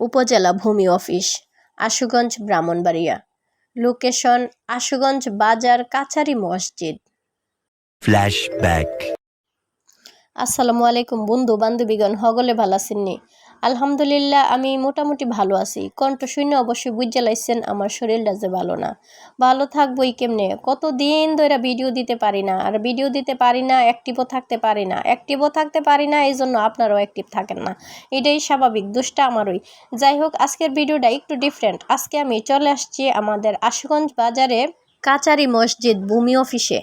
উপজেলা ভূমি office Ashuganj Brahmanbaria. Location Ashuganj বাজার কাছারি মসজিদ। ফ্ল্যাশব্যাক আসসালামু আলাইকুম বন্ধু বান্ধবীগণ হগলে ভালো আছেননি আলহামদুলিল্লাহ, আমি মোটামুটি ভালো আছি। কণ্ঠ শূন্য অবশ্যই বুঝে লাইছেন, আমার শরীরটা যে ভালো না। ভালো থাকবোই কেমনে? কতদিন ধরে ভিডিও দিতে পারি না, আর ভিডিও দিতে পারি না অ্যাক্টিভও থাকতে পারি না। অ্যাক্টিভও থাকতে পারি না এই জন্য আপনারাও অ্যাক্টিভ থাকেন না। এটাই স্বাভাবিক, দুষ্টা আমারই। যাই হোক, আজকের ভিডিওটা একটু ডিফারেন্ট আজকে আমি চলে আসছি আমাদের আশুগঞ্জ বাজারে কাচারি মসজিদ ভূমি অফিসে।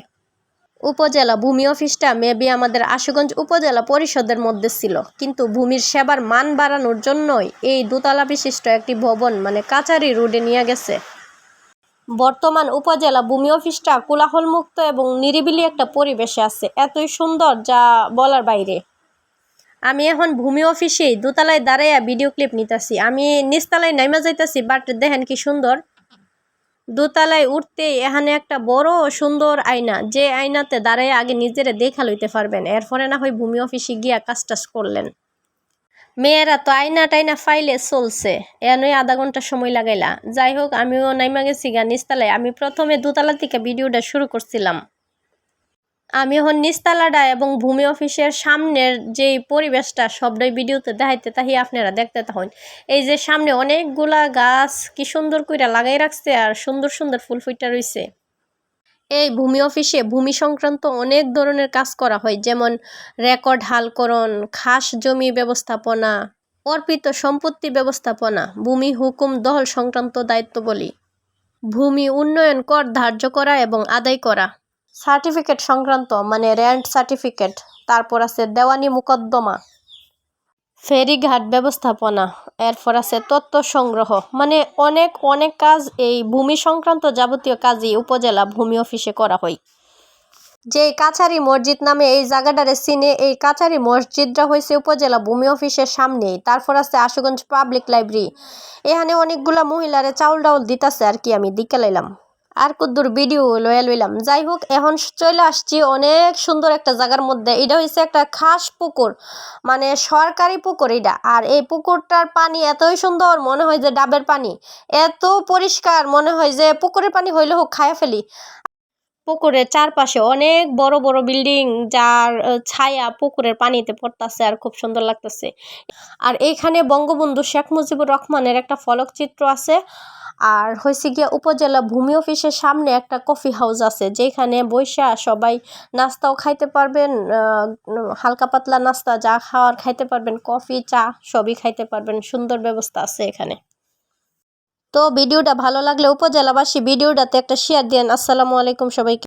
উপজেলা ভূমি অফিসটা মেবি আমাদের আশুগঞ্জ উপজেলা পরিষদের মধ্যে ছিল। কিন্তু ভূমির সেবার মান বাড়ানোর জন্যই এই দোতলা বিশিষ্ট একটি ভবন মানে কাচারি রোডে নিয়ে গেছে। বর্তমান উপজেলা ভূমি অফিসটা কোলাহলমুক্ত এবং নিরিবিলি একটা পরিবেশে আছে, এতই সুন্দর যা বলার বাইরে। আমি এখন ভূমি অফিসেই দোতলায় দাঁড়াইয়া ভিডিও ক্লিপ নিতেছি। আমি নিচতলায় নাইমা যাইতাছি, বাট দেখেন কি সুন্দর। দোতলায় উঠতে এখানে একটা বড় সুন্দর আয়না। যে আয়নাতে দাঁড়ায় আগে নিজেরে দেখা লইতে পারবেন। এরপরে না হয় ভূমি অফিসে গিয়া কাজ টাজ করলেন। মেয়েরা তো আয়না টাইনা ফাইলে চলছে। এনই আধা ঘণ্টা সময় লাগাইলা। যাই হোক, আমিও নাইমা গেছি গা নিচতলায়। আমি প্রথমে দোতলা থেকে ভিডিওটা শুরু করছিলাম। আমি এখন নিস্তালাডা এবং ভূমি অফিসের সামনের যে পরিবেশটা, সবটাই ভিডিওতে দেখাইতে তাহি আপনারা দেখতে থাকুন এই যে সামনে অনেকগুলা গাছ কি সুন্দর কইরা লাগাই রাখছে আর সুন্দর সুন্দর ফুল ফুইটা রইছে। এই ভূমি অফিসে ভূমি সংক্রান্ত অনেক ধরনের কাজ করা হয়, যেমন রেকর্ড হালকরণ, খাস জমি ব্যবস্থাপনা, অর্পিত সম্পত্তি ব্যবস্থাপনা, ভূমি হুকুম দহল সংক্রান্ত দায়িত্ব বলি, ভূমি উন্নয়ন কর ধার্য করা এবং আদায় করা। সার্টিফিকেট সংক্রান্ত মানে র্যান্ট সার্টিফিকেট। তারপর আছে দেওয়ানি মোকদ্দমা। ফেরিঘাট ব্যবস্থাপনা। এরপর আছে তথ্য সংগ্রহ। মানে অনেক অনেক কাজ এই ভূমি সংক্রান্ত যাবতীয় কাজই উপজেলা ভূমি অফিসে করা হয়। যে কাছারি মসজিদ নামে এই জায়গাটারে চিনে, এই কাছারি মসজিদটা হয়েছে উপজেলা ভূমি অফিসের সামনেই। তারপর আছে আশুগঞ্জ পাবলিক লাইব্রেরি। এখানে অনেকগুলা মহিলারে চাউল ডাউল দিতাছে আর কি, আমি দিকে লাইলাম। আর কুদ্দুর ভিডিও লয়ে লইলাম। যাই হোক এখন চলে আসছি অনেক সুন্দর একটা জায়গার মধ্যে। এটা হচ্ছে একটা খাস পুকুর মানে সরকারি পুকুর এটা। আর এই পুকুরটার পানি এতই সুন্দর, মনে হয় যে ডাবের পানি। এত পরিষ্কার, মনে হয় যে পুকুরের পানি হইলে হোক খায়া ফেলি। পুকুরের চারপাশে অনেক বড় বড় বিল্ডিং, যার ছায়া পুকুরের পানিতে পড়তাছে আর খুব সুন্দর লাগতেছে। আর এইখানে বঙ্গবন্ধু শেখ মুজিবুর রহমানের একটা ফলকচিত্র আছে। আর হয়েছে গিয়া উপজেলা ভূমি অফিসের সামনে একটা কফি হাউস আছে, যেখানে বৈশা সবাই নাস্তাও খাইতে পারবেন হালকা পাতলা নাস্তা যা খাওয়ার খাইতে পারবেন কফি চা সবই খাইতে পারবেন, সুন্দর ব্যবস্থা আছে এখানে। তো ভিডিওটা ভালো লাগলে উপজেলাবাসী ভিডিওটাতে একটা শেয়ার দেন আসসালামু আলাইকুম সবাইকে।